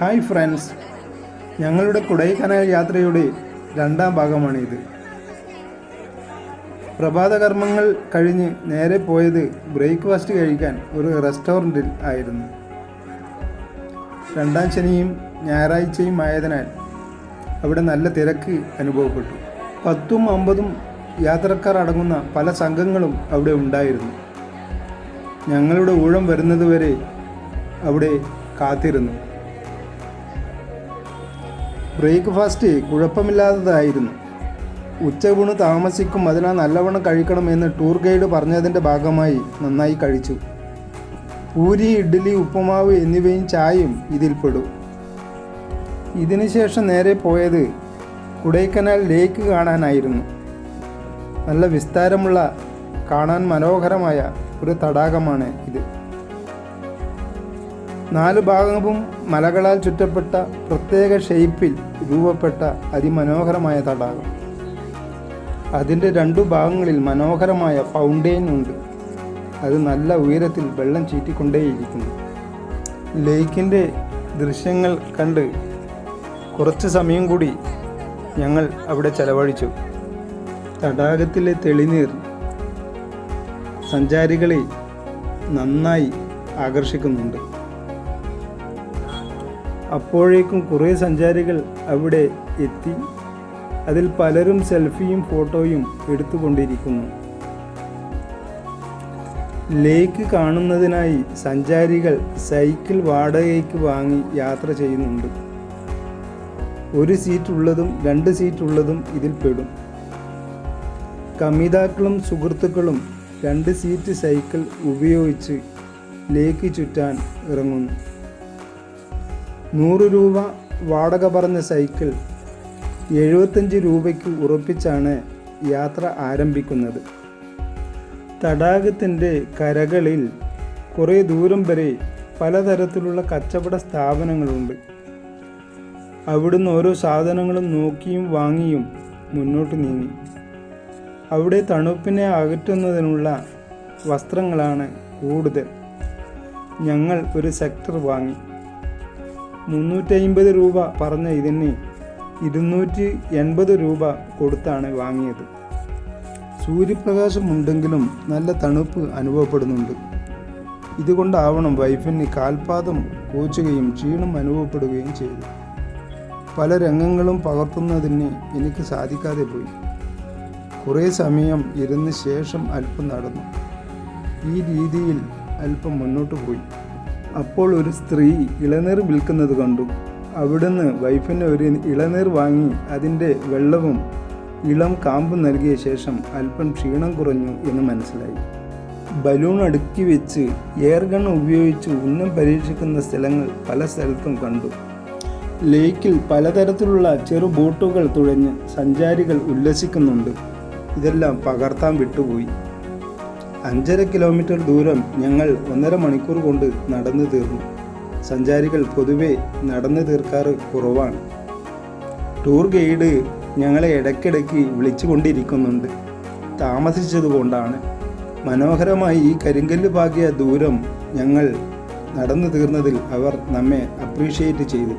Hi friends ഞങ്ങളുടെ കുടൈക്കനാൽ യാത്രയുടെ രണ്ടാം ഭാഗമാണിത്. പ്രഭാതകർമ്മങ്ങൾ കഴിഞ്ഞ് നേരെ പോയത് ബ്രേക്ക്ഫാസ്റ്റ് കഴിക്കാൻ ഒരു റെസ്റ്റോറന്റിൽ ആയിരുന്നു. രണ്ടാം ശനിയും ഞായറാഴ്ചയും ആയതിനാൽ അവിടെ നല്ല തിരക്ക് അനുഭവപ്പെട്ടു. പത്തും അമ്പതും യാത്രക്കാർ അടങ്ങുന്ന പല സംഘങ്ങളും അവിടെ ഉണ്ടായിരുന്നു. ഞങ്ങളുടെ ഊഴം വരുന്നതുവരെ അവിടെ കാത്തിരുന്നു. ബ്രേക്ക്ഫാസ്റ്റ് കുഴപ്പമില്ലാത്തതായിരുന്നു. ഉച്ചയൂണ് താമസിക്കും അതിനാൽ നല്ലവണ്ണം കഴിക്കണമെന്ന് ടൂർ ഗൈഡ് പറഞ്ഞതിന്റെ ഭാഗമായി നന്നായി കഴിച്ചു. പൂരി ഇഡ്ഡലി ഉപ്പുമാവ് എന്നിവയും ചായയും ഇതിൽപ്പെടും ഇതിനുശേഷം നേരെ പോയത് കുടൈക്കനാൽ ലേക്ക് കാണാനായിരുന്നു. നല്ല വിസ്താരമുള്ള കാണാൻ മനോഹരമായ ഒരു തടാകമാണ് ഇത്. നാല് ഭാഗവും മലകളാൽ ചുറ്റപ്പെട്ട പ്രത്യേക ഷെയ്പ്പിൽ രൂപപ്പെട്ട അതിമനോഹരമായ തടാകം. അതിന്റെ രണ്ടു ഭാഗങ്ങളിൽ മനോഹരമായ ഫൗണ്ടെയിൻ ഉണ്ട്. അത് നല്ല ഉയരത്തിൽ വെള്ളം ചീറ്റിക്കൊണ്ടേയിരിക്കുന്നു. ലേക്കിന്റെ ദൃശ്യങ്ങൾ കണ്ട് കുറച്ച് സമയം കൂടി ഞങ്ങൾ അവിടെ ചെലവഴിച്ചു. തടാകത്തിലെ തെളിനീർ സഞ്ചാരികളെ നന്നായി ആകർഷിക്കുന്നുണ്ട്. അപ്പോഴേക്കും കുറേ സഞ്ചാരികൾ അവിടെ എത്തി. അതിൽ പലരും സെൽഫിയും ഫോട്ടോയും എടുത്തുകൊണ്ടിരിക്കുന്നു. ലേക്ക് കാണുന്നതിനായി സഞ്ചാരികൾ സൈക്കിൾ വാടകയ്ക്ക് വാങ്ങി യാത്ര ചെയ്യുന്നുണ്ട്. ഒരു സീറ്റ് ഉള്ളതും രണ്ട് സീറ്റ് ഉള്ളതും ഇതിൽ പെടും. കമിതാക്കളും സുഹൃത്തുക്കളും രണ്ട് സീറ്റ് സൈക്കിൾ ഉപയോഗിച്ച് ലേക്ക് ചുറ്റാൻ ഇറങ്ങുന്നു. നൂറ് രൂപ വാടക പറഞ്ഞ സൈക്കിൾ എഴുപത്തഞ്ച് രൂപയ്ക്ക് ഉറപ്പിച്ചാണ് യാത്ര ആരംഭിക്കുന്നത്. തടാകത്തിന്റെ കരകളിൽ കുറേ ദൂരം വരെ പലതരത്തിലുള്ള കച്ചവട സ്ഥാപനങ്ങളുണ്ട്. അവിടുന്ന് ഓരോ സാധനങ്ങളും നോക്കിയും വാങ്ങിയും മുന്നോട്ട് നീങ്ങി. അവിടെ തണുപ്പിനെ അകറ്റുന്നതിനുള്ള വസ്ത്രങ്ങളാണ് കൂടുതൽ. ഞങ്ങൾ ഒരു സെക്ടർ വാങ്ങി. മുന്നൂറ്റി രൂപ പറഞ്ഞ ഇതിന് ഇരുന്നൂറ്റി എൺപത് രൂപ കൊടുത്താണ് വാങ്ങിയത്. സൂര്യപ്രകാശം ഉണ്ടെങ്കിലും നല്ല തണുപ്പ് അനുഭവപ്പെടുന്നുണ്ട്. ഇതുകൊണ്ടാവണം വൈഫിന് കാൽപാദം കൂച്ചുകയും ക്ഷീണം അനുഭവപ്പെടുകയും ചെയ്തു പല രംഗങ്ങളും പകർത്തുന്നതിന് എനിക്ക് സാധിക്കാതെ പോയി. കുറേ സമയം ഇരുന്ന് ശേഷം അല്പം നടന്നു. ഈ രീതിയിൽ അല്പം മുന്നോട്ട് പോയി. അപ്പോൾ ഒരു സ്ത്രീ ഇളനീർ വിൽക്കുന്നത് കണ്ടു. അവിടുന്ന് വൈഫിന് ഒരു ഇളനീർ വാങ്ങി അതിന്റെ വെള്ളവും ഇളം കാമ്പും നൽകിയ ശേഷം അല്പം ക്ഷീണം കുറഞ്ഞു എന്ന് മനസ്സിലായി. ബലൂൺ അടുക്കി വെച്ച് എയർ ഗൺ ഉപയോഗിച്ച് ഉന്നം പരീക്ഷിക്കുന്ന സ്ഥലങ്ങൾ പല സ്ഥലത്തും കണ്ടു. ലേക്കിൽ പലതരത്തിലുള്ള ചെറു ബോട്ടുകൾ തുഴഞ്ഞ് സഞ്ചാരികൾ ഉല്ലസിക്കുന്നുണ്ട്. ഇതെല്ലാം പകർത്താൻ വിട്ടുപോയി. അഞ്ചര കിലോമീറ്റർ ദൂരം ഞങ്ങൾ ഒന്നര മണിക്കൂർ കൊണ്ട് നടന്നു തീർന്നു. സഞ്ചാരികൾ പൊതുവെ നടന്നു തീർക്കാറ് കുറവാണ്. ടൂർ ഗൈഡ് ഞങ്ങളെ ഇടയ്ക്കിടയ്ക്ക് വിളിച്ചുകൊണ്ടിരിക്കുന്നുണ്ട്. താമസിച്ചതുകൊണ്ടാണ് മനോഹരമായി ഈ കരിങ്കല്ല് പാകിയ ദൂരം ഞങ്ങൾ നടന്നു തീർന്നതിൽ അവർ നമ്മെ അപ്രീഷിയേറ്റ് ചെയ്തു.